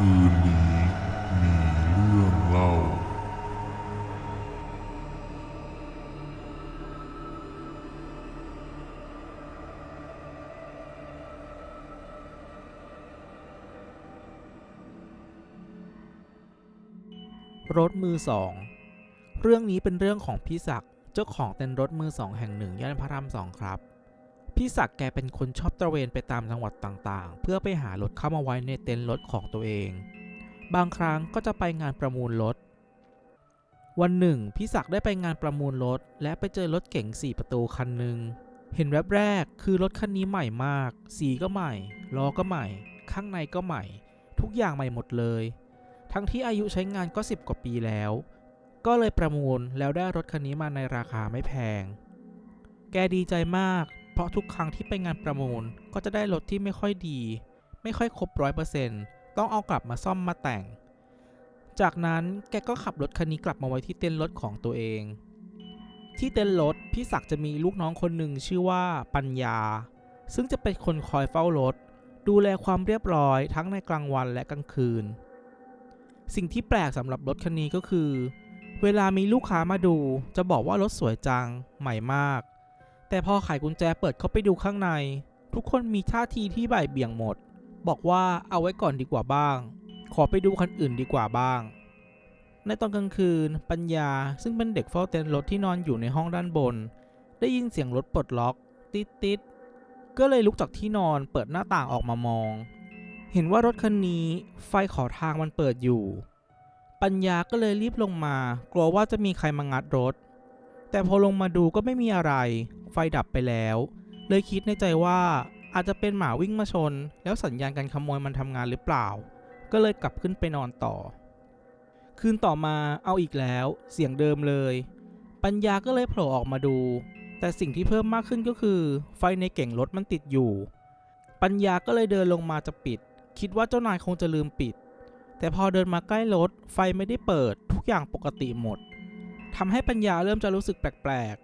คืนนี้มีเรื่องเล่า รถมือสอง เรื่องนี้เป็นเรื่องของพี่ศักดิ์เจ้าของเต็นท์รถมือสองแห่งหนึ่งย่านพระรามสองครับ พี่ศักดิ์แกเป็นคนชอบตระเวนไปตามจังหวัดต่างๆ เพื่อไปหารถเข้ามาไว้ในเต็นท์รถของตัวเอง บางครั้งก็จะไปงานประมูลรถ วันหนึ่งพี่ศักดิ์ได้ไปงานประมูลรถ และไปเจอรถเก๋งสี่ประตูคันหนึ่ง เห็นแวบแรกคือรถคันนี้ใหม่มาก สีก็ใหม่ ล้อก็ใหม่ ข้างในก็ใหม่ ทุกอย่างใหม่หมดเลย ทั้งที่อายุใช้งานก็ 10 กว่าปีแล้ว ก็เลยประมูลแล้วได้รถคันนี้มาในราคาไม่แพง แกดีใจมาก เพราะทุกครั้งที่ไปงานประมูลก็จะได้รถที่ไม่ค่อยดี ไม่ค่อยครบร้อยเปอร์เซ็นต์ต้องเอากลับมาซ่อมมาแต่ง จากนั้นแกก็ขับรถคันนี้กลับมาไว้ที่เต็นท์รถของตัวเอง ที่เต็นท์รถพี่ศักดิ์จะมีลูกน้องคนหนึ่งชื่อว่าปัญญา ซึ่งจะเป็นคนคอยเฝ้ารถ ดูแลความเรียบร้อยทั้งในกลางวันและกลางคืน สิ่งที่แปลกสำหรับรถคันนี้ก็คือ เวลามีลูกค้ามาดูจะบอกว่ารถสวยจังใหม่มาก แต่พอไขกุญแจเปิดเข้าไปดูข้างใน ทุกคนมีท่าทีที่บ่ายเบี่ยงหมด บอกว่าเอาไว้ก่อนดีกว่าบ้าง ขอไปดูคันอื่นดีกว่าบ้าง ในตอนกลางคืน ปัญญาซึ่งเป็นเด็กเฝ้าเต็นท์รถที่นอนอยู่ในห้องด้านบน ได้ยินเสียงรถปลดล็อก ติดติดก็เลยลุกจากที่นอนเปิดหน้าต่างออกมามอง เห็นว่ารถคันนี้ ไฟขอทางมันเปิดอยู่ ปัญญาก็เลยรีบลงมา กลัวว่าจะมีใครมางัดรถ แต่พอลงมาดูก็ไม่มีอะไร ไฟดับไปแล้ว เลยคิดในใจว่าอาจจะเป็นหมาวิ่งมาชน แล้วสัญญาณการขโมยมันทำงานหรือเปล่า ก็เลยกลับขึ้นไปนอนต่อ คืนต่อมาเอาอีกแล้วเสียงเดิมเลย ปัญญาก็เลยโผล่ออกมาดู แต่สิ่งที่เพิ่มมากขึ้นก็คือ ไฟในเก่งรถมันติดอยู่ ปัญญาก็เลยเดินลงมาจะปิด คิดว่าเจ้านายคงจะลืมปิด แต่พอเดินมาใกล้รถ ไฟไม่ได้เปิด ทุกอย่างปกติหมดทำให้ปัญญาเริ่มจะรู้สึกแปลก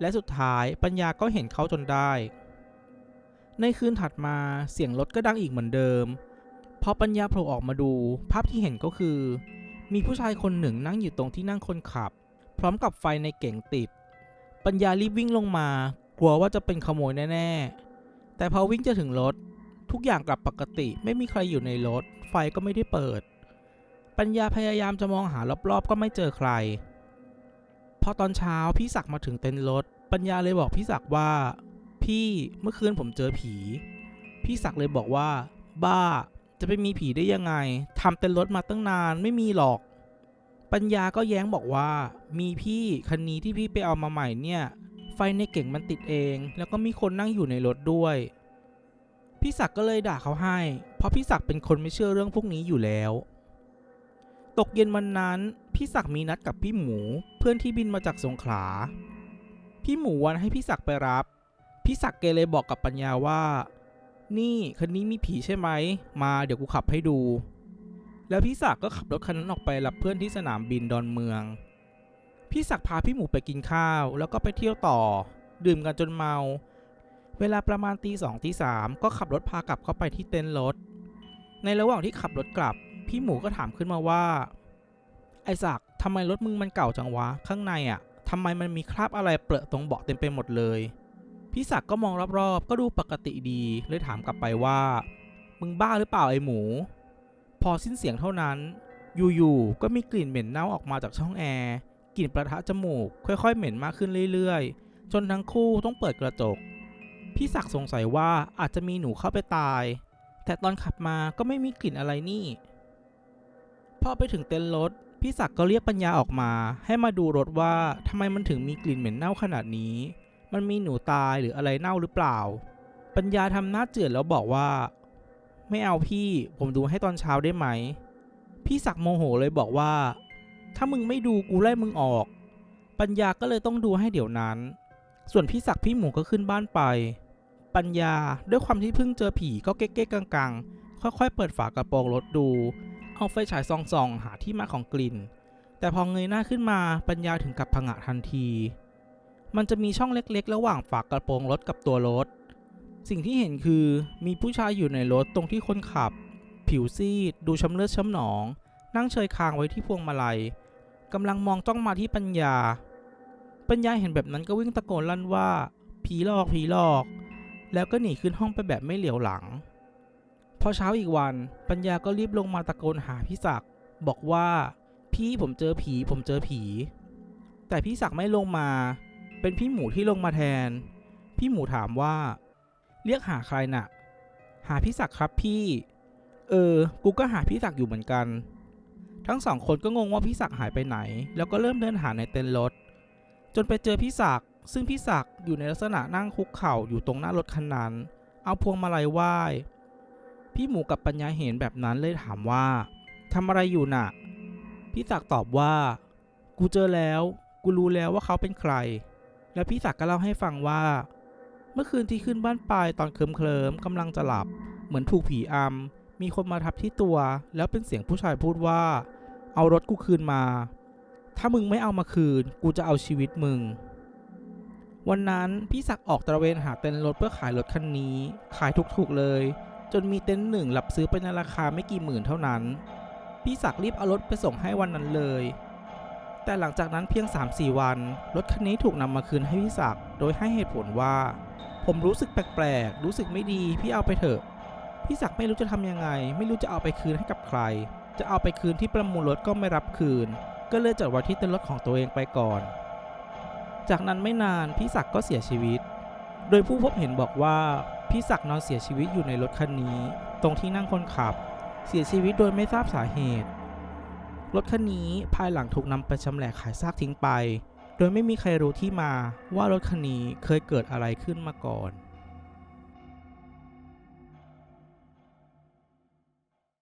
และสุดท้ายปัญญาก็เห็นเขาจนได้ ในคืนถัดมาเสียงรถก็ดังอีกเหมือนเดิม พอปัญญาโผล่ออกมาดู ภาพที่เห็นก็คือ มีผู้ชายคนหนึ่งนั่งอยู่ตรงที่นั่งคนขับ พร้อมกับไฟในเก๋งติด ปัญญารีบวิ่งลงมา กลัวว่าจะเป็นขโมยแน่ๆ แต่พอวิ่งจะถึงรถ ทุกอย่างกลับปกติไม่มีใครอยู่ในรถ ไฟก็ไม่ได้เปิด ปัญญาพยายามจะมองหารอบๆ ก็ไม่เจอใคร พอตอนเช้าพี่ศักมาถึงเต็นท์รถ ปัญญาเลยบอกพี่ศักว่า พี่เมื่อคืนผมเจอผี พี่ศักเลยบอกว่า บ้าจะไปมีผีได้ยังไงทำเต็นท์รถมาตั้งนานไม่มีหรอก ปัญญาก็แย้งบอกว่า มีพี่คันนี้ที่พี่ไปเอามาใหม่เนี่ย ไฟในเก่งมันติดเอง แล้วก็มีคนนั่งอยู่ในรถด้วยพี่ศักก็เลยด่าเขาให้ เพราะพี่ศักเป็นคนไม่เชื่อเรื่องพวกนี้อยู่แล้ว ตกเย็นวันนั้น พี่ศักดิ์มีนัดกับพี่หมู เพื่อนที่บินมาจากสงขลา พี่หมูวันให้พี่ศักดิ์ไปรับ พี่ศักดิ์เกเลยบอกกับปัญญาว่า นี่คันนี้มีผีใช่ไหม มาเดี๋ยวกูขับให้ดู แล้วพี่ศักดิ์ก็ขับรถคันนั้นออกไปรับเพื่อนที่สนามบินดอนเมือง พี่ศักดิ์พาพี่หมูไปกินข้าว แล้วก็ไปเที่ยวต่อ ดื่มกันจนเมา เวลาประมาณตีสองตีสามก็ขับรถพากลับเข้าไปที่เต็นท์รถ ในระหว่างที่ขับรถกลับ พี่หมูก็ถามขึ้นมาว่า ไอศักดิ์ทำไมรถมึงมันเก่าจังวะ ข้างในอะ่ะทำไมมันมีคราบอะไรเปรอะตรงเบาะเต็มไปหมดเลย พี่ศักดิ์ก็มองรอบๆ ก็ดูปกติดีเลยถามกลับไปว่า มึงบ้าหรือเปล่าไอหมู พอสิ้นเสียงเท่านั้น อยู่ๆ ก็มีกลิ่นเหม็นเน่าออกมาจากช่องแอร์ กลิ่นประทะจมูก ค่อยๆ เหม็นมากขึ้นเรื่อยๆ จนทั้งคู่ต้องเปิดกระจก พี่ศักดิ์สงสัยว่าอาจจะมีหนูเข้าไปตาย แต่ตอนขับมาก็ไม่มีกลิ่นอะไรนี่ พอไปถึงเต็นท์รถ พี่ศักดิ์ก็เรียกปัญญาออกมา ให้มาดูรถว่าทำไมมันถึงมีกลิ่นเหม็นเน่าขนาดนี้ มันมีหนูตายหรืออะไรเน่าหรือเปล่า ปัญญาทำหน้าเจือนแล้วบอกว่า ไม่เอาพี่ผมดูให้ตอนเช้าได้ไหม พี่ศักดิ์โมโหเลยบอกว่า ถ้ามึงไม่ดูกูไล่มึงออก ปัญญาก็เลยต้องดูให้เดี๋ยวนั้น ส่วนพี่ศักดิ์พี่หมูก็ขึ้นบ้านไป ปัญญาด้วยความที่เพิ่งเจอผีก็เก๊กๆกังๆ ค่อยๆ เปิดฝากระโปรงรถดู เอาไฟฉายส่องๆหาที่มาของกลิ่น แต่พอเงยหน้าขึ้นมาปัญญาถึงกับผงะทันที มันจะมีช่องเล็กๆ ระหว่างฝากระโปรงรถกับตัวรถ สิ่งที่เห็นคือมีผู้ชายอยู่ในรถตรงที่คนขับ ผิวซีด ดูช้ำเลือดช้ำหนอง นั่งเชยคางไว้ที่พวงมาลัยกำลังมองจ้องมาที่ปัญญา ปัญญาเห็นแบบนั้นก็วิ่งตะโกนลั่นว่า ผีหลอกผีหลอก แล้วก็หนีขึ้นห้องไปแบบไม่เหลียวหลัง พอเช้าอีกวัน ปัญญาก็รีบลงมาตะโกนหาพี่ศักดิ์บอกว่าพี่ผมเจอผีผมเจอผี แต่พี่ศักดิ์ไม่ลงมา เป็นพี่หมูที่ลงมาแทน พี่หมูถามว่า เรียกหาใครน่ะ หาพี่ศักดิ์ครับพี่ เออ กูก็หาพี่ศักดิ์อยู่เหมือนกัน ทั้งสองคนก็งงว่าพี่ศักดิ์หายไปไหน แล้วก็เริ่มเดินหาในเต็นท์รถ จนไปเจอพี่ศักดิ์ซึ่งพี่ศักดิ์อยู่ในลักษณะนั่งคุกเข่าอยู่ตรงหน้ารถคันนั้น เอาพวงมาลัยไหว้ พี่หมูกับปัญญาเห็นแบบนั้นเลยถามว่าทำอะไรอยู่น่ะ พี่ศักตอบว่า กูเจอแล้ว กูรู้แล้วว่าเขาเป็นใคร แล้วพี่ศักก็เล่าให้ฟังว่า เมื่อคืนที่ขึ้นบ้านปลายตอนเคลิมเคลิมกำลังจะหลับ เหมือนถูกผีอำมีคนมาทับที่ตัว แล้วเป็นเสียงผู้ชายพูดว่า เอารถกูคืนมา ถ้ามึงไม่เอามาคืน กูจะเอาชีวิตมึง วันนั้นพี่ศักออกตระเวนหาเต็นท์รถเพื่อขายรถคันนี้ ขายถูกๆเลย จนมีเต็นท์หนึ่งรับซื้อไปในราคาไม่กี่หมื่นเท่านั้น พี่ศักดิ์รีบเอารถไปส่งให้วันนั้นเลย แต่หลังจากนั้นเพียง 3-4 วัน รถคันนี้ถูกนำมาคืนให้พี่ศักดิ์โดยให้เหตุผลว่า ผมรู้สึกแปลกๆ รู้สึกไม่ดี พี่เอาไปเถอะ พี่ศักดิ์ไม่รู้จะทำยังไง ไม่รู้จะเอาไปคืนให้กับใคร จะเอาไปคืนที่ประมูลรถก็ไม่รับคืน ก็เลยจัดไว้ที่เต็นท์รถของตัวเองไปก่อน จากนั้นไม่นานพี่ศักดิ์ก็เสียชีวิต โดยผู้พบเห็นบอกว่า พี่ศักดิ์นอนเสียชีวิตอยู่ในรถคันนี้ ตรงที่นั่งคนขับ เสียชีวิตโดยไม่ทราบสาเหตุ รถคันนี้ภายหลังถูกนำไปชำแหละขายซากทิ้งไป โดยไม่มีใครรู้ที่มาว่ารถคันนี้เคยเกิดอะไรขึ้นมาก่อน